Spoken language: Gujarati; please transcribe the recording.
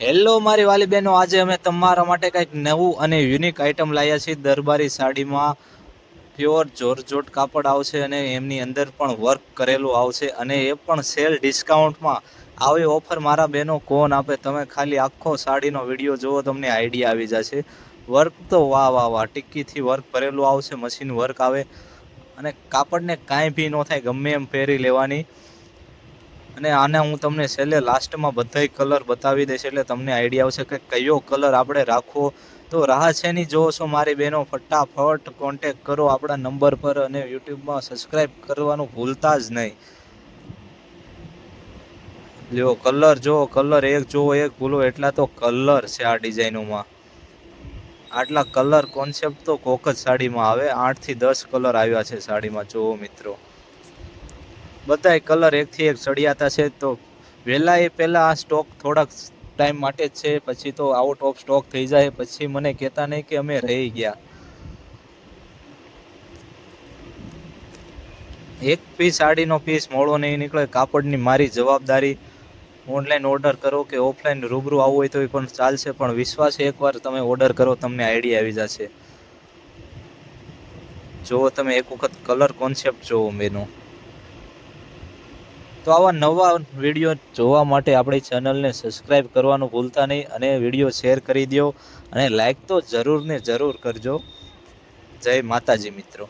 હેલો મારી વાલી બહેનો આજે અમે તમારા માટે કંઈક નવું અને યુનિક આઇટમ લાવ્યા છીએ. દરબારી સાડીમાં પ્યોર જોરજોટ કાપડ આવશે અને એમની અંદર પણ વર્ક કરેલું આવશે અને એ પણ સેલ ડિસ્કાઉન્ટમાં આવી ઓફર મારા બહેનો કોણ આપે? તમે ખાલી આખો સાડીનો વીડિયો જુઓ, તમને આઈડિયા આવી જશે. વર્ક તો વાહ વાહ વાહ, ટિક્કીથી વર્ક કરેલું આવશે મશીન વર્ક આવે. અને કાપડને કાંઈ બી ન થાય, ગમે એમ પહેરી લેવાની. અને આને હું તમને છેલ્લે લાસ્ટમાં બધાય કલર બતાવી દઈશ એટલે તમને આઈડિયા આવશે કે કયો કલર આપણે રાખવો. તો રાહ છે નહીં જોવો છો મારી બહેનો, ફટાફટ કોન્ટેક કરો આપણા નંબર પર અને યુટ્યુબમાં સબસ્ક્રાઈબ કરવાનું ભૂલતા જ નહીં. લ્યો કલર જો કલર એક જોવો એક ભૂલો, એટલા તો કલર છે આ ડિઝાઇનોમાં આટલા કલર કોન્સેપ્ટ તો કોક જ સાડીમાં આવે. આઠથી દસ કલર આવ્યા છે સાડીમાં જુઓ મિત્રો. બધાય કલર એકથી એક ચડિયાતા છે. તો વહેલા એ પહેલાં આ સ્ટોક થોડાક ટાઈમ માટે જ છે. પછી તો આઉટ ઓફ સ્ટોક થઈ જાય. પછી મને કહેતા નહીં કે અમે રહી ગયા. એક પીસ સાડીનો પીસ મોડો નહીં નીકળે. કાપડની મારી જવાબદારી. ઓનલાઈન ઓર્ડર કરો કે ઓફલાઈન રૂબરૂ આવવું હોય તો એ પણ ચાલશે. પણ વિશ્વાસ એકવાર તમે ઓર્ડર કરો, તમને આઈડિયા આવી જશે. જુઓ તમે એક વખત કલર કોન્સેપ્ટ જુઓ મેનો તો આવા નવા વીડિયો જોવા માટે આપણી ચેનલને સબસ્ક્રાઈબ કરવાનું ભૂલતા નહીં અને વીડિયો શેર કરી દો અને લાઈક તો જરૂર ને જરૂર કરજો. જય માતાજી મિત્રો.